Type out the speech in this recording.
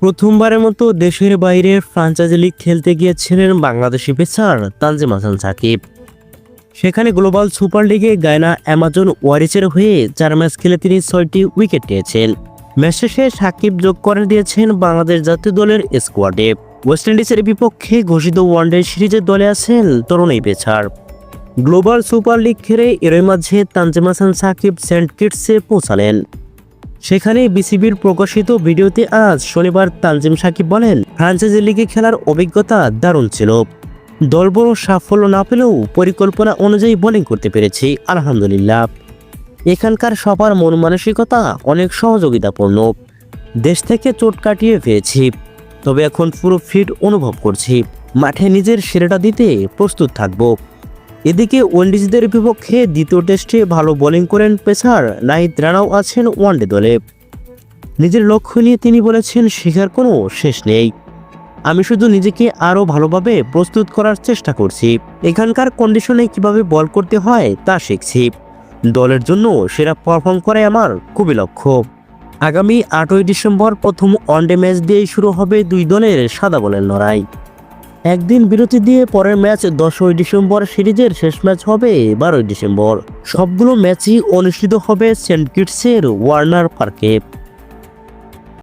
প্রথমবারের মতো দেশের বাইরে ফ্রাঞ্চাইজি লিগ খেলতে গিয়েছিলেন বাংলাদেশি পেসার তানজিম হাসান সাকিব। সেখানে গ্লোবাল সুপার লিগে গায়না অ্যামাজন ওয়ারিসের হয়ে চার ম্যাচ খেলে তিনি ছয়টি উইকেট নিয়েছেন ম্যাচ শেষে সাকিব যোগ করে দিয়েছেন বাংলাদেশ জাতীয় দলের স্কোয়াডে ওয়েস্ট ইন্ডিজের বিপক্ষে ঘোষিত ওয়ানডে সিরিজের দলে আছেন তরুণ এই পেছার গ্লোবাল সুপার লিগ খেলে এরই মাঝে তানজিম হাসান সাকিব সেন্ট কিটসে পৌঁছালেন। সেখানে বিসিবির প্রকাশিত ভিডিওতে আজ শনিবার তানজিম সাকিব বলেন ফ্রান্সাইজি লিগে খেলার অভিজ্ঞতা দারুণ ছিল। দল বড় সাফল্য না পেলেও পরিকল্পনা অনুযায়ী বোলিং করতে পেরেছি, আলহামদুলিল্লাহ। এখানকার সবার মন মানসিকতা অনেক সহযোগিতাপূর্ণ। দেশ থেকে চোট কাটিয়ে পেয়েছি তবে এখন পুরো ফিট অনুভব করছি। মাঠে নিজের সেরাটা দিতে প্রস্তুত থাকব। এদিকে ওয়েন্ডিজদের বিপক্ষে দ্বিতীয় টেস্টে ভালো বোলিং করেন পেসার নাহিদ রানাও আছেন ওয়ানডে দলে। নিজের লক্ষ্য নিয়ে তিনি বলেছেন, শেখার কোনো শেষ নেই। আমি শুধু নিজেকে আরও ভালোভাবে প্রস্তুত করার চেষ্টা করছি। এখানকার কন্ডিশনে কীভাবে বল করতে হয় তা শিখছি। দলের জন্য সেরা পারফর্ম করে আমার খুবই লক্ষ্য। আগামী আটই ডিসেম্বর প্রথম ওয়ানডে ম্যাচ দিয়েই শুরু হবে দুই দলের সাদা বলের লড়াই। একদিন বিরতি দিয়ে পরের ম্যাচ দশই ডিসেম্বর সিরিজের শেষ ম্যাচ হবে বারোই ডিসেম্বর। সবগুলো ম্যাচই অনুষ্ঠিত হবে সেন্ট কিটসের ওয়ার্নার পার্কে।